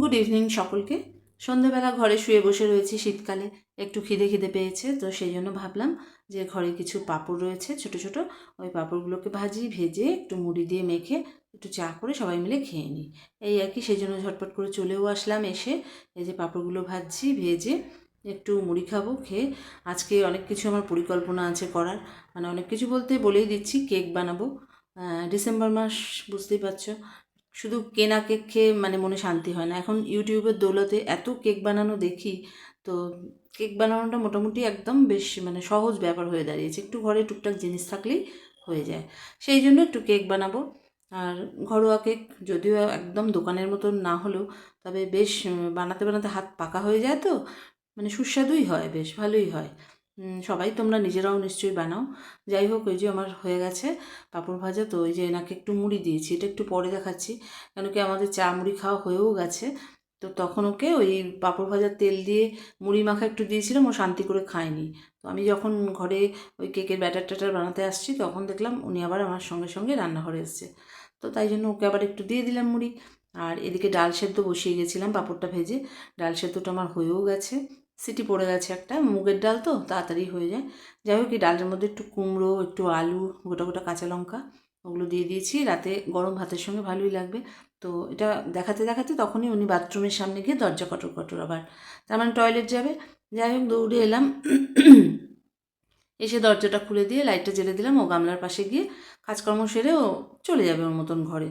Good evening সকলকে। সন্ধেবেলা ঘরে শুয়ে বসে রয়েছি শীতকালে। একটু খিদে খিদে পেয়েছে, তো সেই জন্য ভাবলাম যে ঘরে কিছু পাঁপড় রয়েছে, ছোট ছোট। ওই পাঁপড়গুলোকে ভাজি, ভেজে একটু মুড়ি দিয়ে মেখে একটু চা করে সবাই মিলে খেয়ে নিই। এই আর কি, সেই জন্য ঝটপট করে চলেও আসলাম এসে। এই যে পাঁপড়গুলো ভাজছি, ভেজে একটু মুড়ি খাব, খেয়ে আজকে অনেক কিছু আমার পরিকল্পনা আছে করার। মানে অনেক কিছু বলতে বলেই দিচ্ছি, কেক বানাবো। ডিসেম্বর মাস, বুঝতেই পারছ। শুধু কেনা কেক খেয়ে মানে মনে শান্তি হয় না। এখন ইউটিউবের দৌলতে এত কেক বানানো দেখি, তো কেক বানানোটা মোটামুটি একদম বেশ মানে সহজ ব্যাপার হয়ে দাঁড়িয়েছে। একটু ঘরে টুকটাক জিনিস থাকলেই হয়ে যায়। সেই জন্য একটু কেক বানাবো। আর ঘরোয়া কেক যদিও একদম দোকানের মতন না হলেও, তবে বেশ বানাতে বানাতে হাত পাকা হয়ে যায় তো মানে সুস্বাদুই হয়, বেশ ভালোই হয়। সবাই তোমরা নিজেরাও নিশ্চয়ই বানাও। যাই হোক, ওই যে আমার হয়ে গেছে পাঁপড় ভাজা, তো ওই যে এনাকে একটু মুড়ি দিয়েছি। এটা একটু পরে দেখাচ্ছি, কেন কি আমাদের চা মুড়ি খাওয়া হয়েও গেছে। তো তখন ওকে ওই পাঁপড় ভাজার তেল দিয়ে মুড়ি মাখা একটু দিয়েছিলাম, ও শান্তি করে খায়নি। তো আমি যখন ঘরে ওই কেকের ব্যাটার ট্যাটার বানাতে আসছি, তখন দেখলাম উনি আবার আমার সঙ্গে সঙ্গে রান্নাঘরে এসছে। তো তাই জন্য ওকে আবার একটু দিয়ে দিলাম মুড়ি। আর এদিকে ডাল সেদ্ধ বসিয়ে গেছিলাম পাঁপড়টা ভেজে। ডাল সেদ্ধটা আমার হয়েও গেছে। সিটি পড়ে গেছে একটা, মুগের ডাল তো, তাড়াতাড়ি হয়ে যায়। যাই হোক, এই ডালের মধ্যে একটু কুমড়ো, একটু আলু, গোটা গোটা কাঁচা লঙ্কা, ওগুলো দিয়ে দিয়েছি। রাতে গরম ভাতের সঙ্গে ভালোই লাগবে। তো এটা দেখাতে দেখাতে তখনই উনি বাথরুমের সামনে গিয়ে দরজা কটর কটর আবার, তার মানে টয়লেট যাবে। যাই হোক, দৌড়ে এলাম। এসে দরজাটা খুলে দিয়ে লাইটটা জ্বেলে দিলাম, ও গামলার পাশে গিয়ে কাজকর্ম সেরে ও চলে যাবে ওর মতন ঘরে।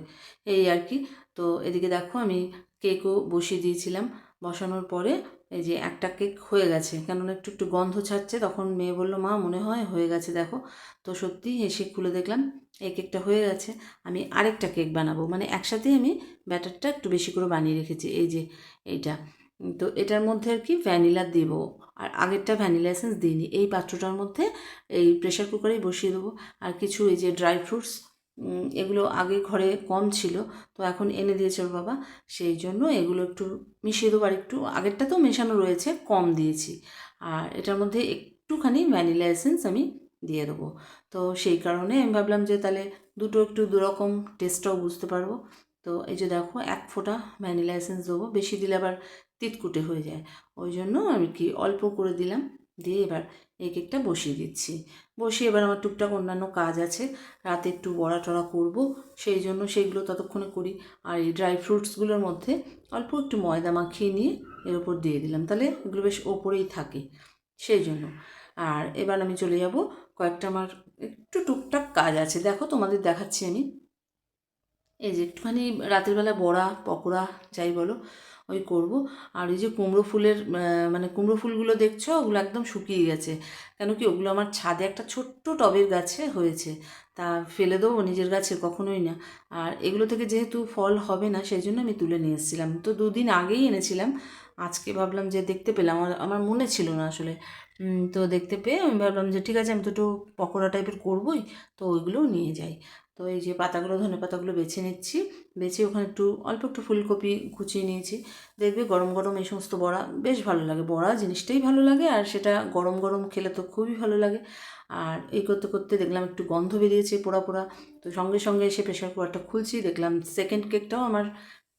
এই আর কি। তো এদিকে দেখো, আমি কেকও বসিয়ে দিয়েছিলাম। বসানোর পরে এই যে একটা কেক হয়ে গেছে। কেননা একটু একটু গন্ধ ছাড়ছে, তখন মেয়ে বলল, মা, মনে হয় হয়ে গেছে, দেখো। তো সত্যি এসে খুলে দেখলাম, এই কেকটা হয়ে গেছে। আমি আরেকটা কেক বানাবো। মানে একসাথেই আমি ব্যাটারটা একটু বেশি করে বানিয়ে রেখেছি। এই যে এইটা। তো এটার মধ্যে আর কি ভ্যানিলা দেব। আর আগেরটা ভ্যানিলা এসেন্স দিইনি। এই পাত্রটার মধ্যে এই প্রেশার কুকারেই বসিয়ে দেবো। আর কিছু এই যে ড্রাই ফ্রুটস এগুলো আগে ঘরে কম ছিল, তো এখন এনে দিয়েছে ওর বাবা। সেই জন্য এগুলো একটু মিশিয়ে দেবো, আর একটু আগেরটা তো মেশানো রয়েছে, কম দিয়েছি। আর এটার মধ্যে একটুখানি ভ্যানিলা এসেন্স আমি দিয়ে দেবো। তো সেই কারণে আমি ভাবলাম যে তাহলে দুটো একটু দুরকম টেস্টটাও বুঝতে পারব। তো এই যে দেখো, এক ফোঁটা ভ্যানিলা এসেন্স দেবো, বেশি দিলে আবার তিতকুটে হয়ে যায়। ওই জন্য আমি কি অল্প করে দিলাম। দিয়ে এবার এই কেকটা বসিয়ে দিচ্ছি। বসিয়ে এবার আমার টুকটাক অন্যান্য কাজ আছে। রাতে একটু বড়া টড়া করব, সেই জন্য সেইগুলো ততক্ষণে করি। আর এই ড্রাই ফ্রুটসগুলোর মধ্যে অল্প একটু ময়দা মাখিয়ে নিয়ে এর উপর দিয়ে দিলাম। তাহলে এগুলো বেশ ওপরেই থাকে, সেই জন্য। আর এবার আমি চলে যাব, কয়েকটা আমার একটু টুকটাক কাজ আছে। দেখো তোমাদের দেখাচ্ছি আমি। এই যে একটুখানি রাতের বেলা বড়া, পকোড়া, যাই বলো ওই করব। আর ওই যে কুমড়ো ফুলের মানে কুমড়ো ফুলগুলো দেখছ? ওগুলো একদম শুকিয়ে গেছে। কেন কি ওগুলো আমার ছাদে একটা ছোট্ট টবের গাছে হয়েছে। তা ফেলে দেবো নিজের গাছে কখনোই না। আর এগুলো থেকে যেহেতু ফল হবে না, সেই জন্য আমি তুলে নিয়ে এসেছিলাম। তো দুদিন আগেই এনেছিলাম। আজকে ভাবলাম যে দেখতে পেলাম, আমার মনে ছিল না আসলে। তো দেখতে পেয়ে আমি ভাবলাম যে ঠিক আছে, আমি তো একটু পকোড়া টাইপের করবোই, তো ওইগুলোও নিয়ে যাই। তো এই যে পাতাগুলো, ধনে পাতাগুলো বেছে নিচ্ছি, বেছে ওখানে একটু, অল্প একটু ফুলকপি কুচিয়ে নিয়েছি। দেখবে গরম গরম এই সমস্ত বড়া বেশ ভালো লাগে, বড়া জিনিসটাই ভালো লাগে আর সেটা গরম গরম খেলে তো খুবই ভালো লাগে। আর এই করতে করতে দেখলাম একটু গন্ধ বেরিয়েছে পোড়া পোড়া, তো সঙ্গে সঙ্গে এসে প্রেশার কুকারটা খুলছি, দেখলাম সেকেন্ড কেকটাও আমার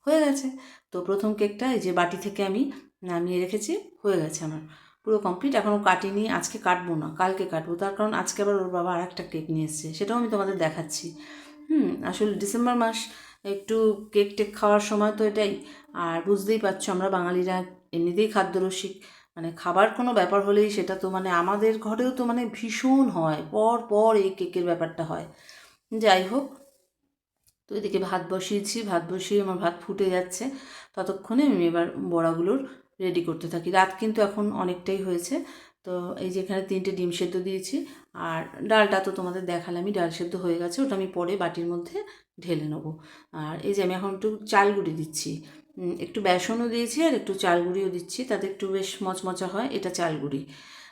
হয়ে গেছে। তো প্রথম কেকটা এই যে বাটি থেকে আমি নামিয়ে রেখেছি, হয়ে গেছে আমার। পুরো কমপ্লিট এখনও কাটিনি, আজকে কাটবো না, কালকে কাটবো। তার কারণ আজকে আবার ওর বাবা আর একটা কেক নিয়ে এসছে, সেটাও আমি তোমাদের দেখাচ্ছি। হুম, আসলে ডিসেম্বর মাস একটু কেক টেক খাওয়ার সময় তো এটাই। আর বুঝতেই পারছ আমরা বাঙালিরা এমনিতেই খাদ্যরসিক মানে খাবার কোনো ব্যাপার হলেই সেটা তো মানে আমাদের ঘরেও তো মানে ভীষণ হয়, পর পর এই কেকের ব্যাপারটা হয়। যাই হোক তো এদিকে ভাত বসিয়েছি, ভাত বসিয়ে আমার ভাত ফুটে যাচ্ছে। ততক্ষণে আমি এবার বড়াগুলোর রেডি করতে থাকি। রাত কিন্তু এখন অনেকটাই হয়েছে। তো এই যে এখানে তিনটে ডিম সেদ্ধ দিয়েছি। আর ডালটা তো তোমাদের দেখালামই, ডাল সেদ্ধ হয়ে গেছে। ওটা আমি পরে বাটির মধ্যে ঢেলে নেব। আর এই যে আমি এখন একটু চাল গুঁড়ি দিচ্ছি। একটু বেসনও দিয়েছি আর একটু চাল গুঁড়িও দিচ্ছি। তাতে একটু বেশ মচমচা হয়। এটা চাল গুঁড়ি।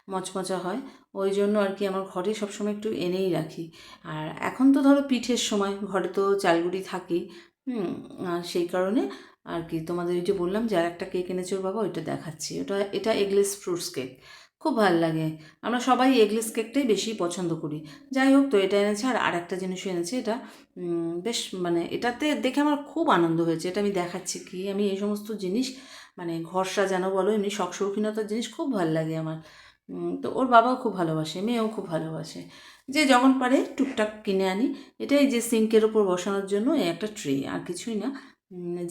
মচমচা হয়। ওই জন্য আর কি আমার ঘরে সবসময় একটু এনেই রাখি। আর এখন তো ধরো পিঠের সময়, ঘরে তো চালগুড়ি থাকেই। হুম, আর সেই কারণে আর কি তোমাদের ওই যে বললাম যে আর একটা কেক এনেছে ওর বাবা, ওইটা দেখাচ্ছি। ওটা, এটা এগলেস ফ্রুটস কেক খুব ভালো লাগে। আমরা সবাই এগলেস কেকটাই বেশি পছন্দ করি। যাই হোক তো এটা এনেছে আর আরেকটা জিনিসও এনেছে। এটা বেশ মানে এটাতে দেখে আমার খুব আনন্দ হয়েছে। এটা আমি দেখাচ্ছি কি? আমি এই সমস্ত জিনিস মানে ঘর সাজানো বলো, এমনি শখ শৌখিনতার জিনিস খুব ভালো লাগে আমার। তো ওর বাবাও খুব ভালোবাসে, মেয়েও খুব ভালোবাসে। যে যখন পারে টুকটাক কিনে আনি। এটাই যে সিঙ্কের ওপর বসানোর জন্য একটা ট্রে, আর কিছুই না।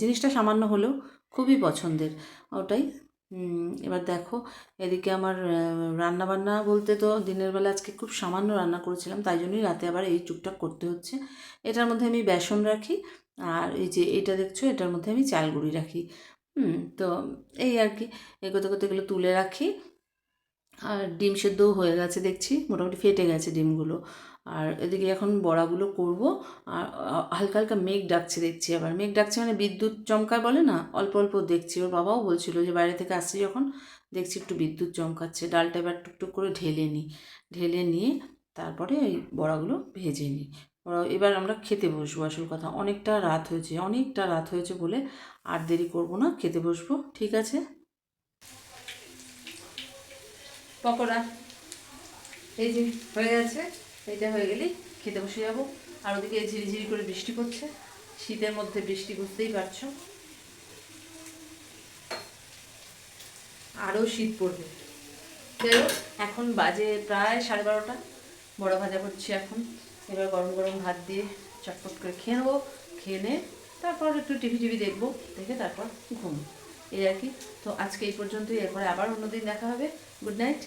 জিনিসটা সামান্য হলেও খুবই পছন্দের ওটাই। এবার দেখো, এদিকে আমার রান্না বান্না বলতে তো দিনের বেলা আজকে খুব সামান্য রান্না করেছিলাম, তাই জন্যই রাতে আবার এই টুকটাক করতে হচ্ছে। এটার মধ্যে আমি বেসন রাখি, আর এই যে এটা দেখছ, এটার মধ্যে আমি চাল গুঁড়ি রাখি। হুম, তো এই আর কি করতে করতে এগুলো তুলে রাখি। আর ডিম সেদ্ধও হয়ে গেছে দেখছি, মোটামুটি ফেটে গেছে ডিমগুলো। আর এদিকে এখন বড়াগুলো করব। আর হালকা হালকা মেঘ ডাকছে দেখছি আবার। মেঘ ডাকছে মানে বিদ্যুৎ চমকায় বলে না? অল্প অল্প দেখছি। ওর বাবাও বলছিল যে বাইরে থেকে আসছি যখন। দেখছি একটু বিদ্যুৎ চমকাচ্ছে। ডালটা এবার টুকটুক করে ঢেলে নিই। ঢেলে নিয়ে তারপরে ওই বড়াগুলো ভেজে নিই। এবার আমরা খেতে বসবো আসল কথা। অনেকটা রাত হয়েছে। অনেকটা রাত হয়েছে বলে আর দেরি করব না। খেতে বসবো। ঠিক আছে? পকোড়া। এই যে হয়ে গেছে, এটা হয়ে গেলেই খেতে বসে যাব। আর ওদিকে ঝিরিঝিরি করে বৃষ্টি পড়ছে। শীতের মধ্যে বৃষ্টি বুঝতেই পারছ। আরও শীত পড়বে। যাই এখন বাজে প্রায় সাড়ে বারোটা। বড় ভাজা করছি এখন। এবার গরম গরম ভাত দিয়ে চটপট করে খেয়ে নেব। খেয়ে নে, তারপর একটু টিভি টিভি দেখব, দেখে তারপর ঘুম। এই আর কি। তো আজকে এই পর্যন্তই এরপরে আবার অন্যদিন দেখা হবে। Good night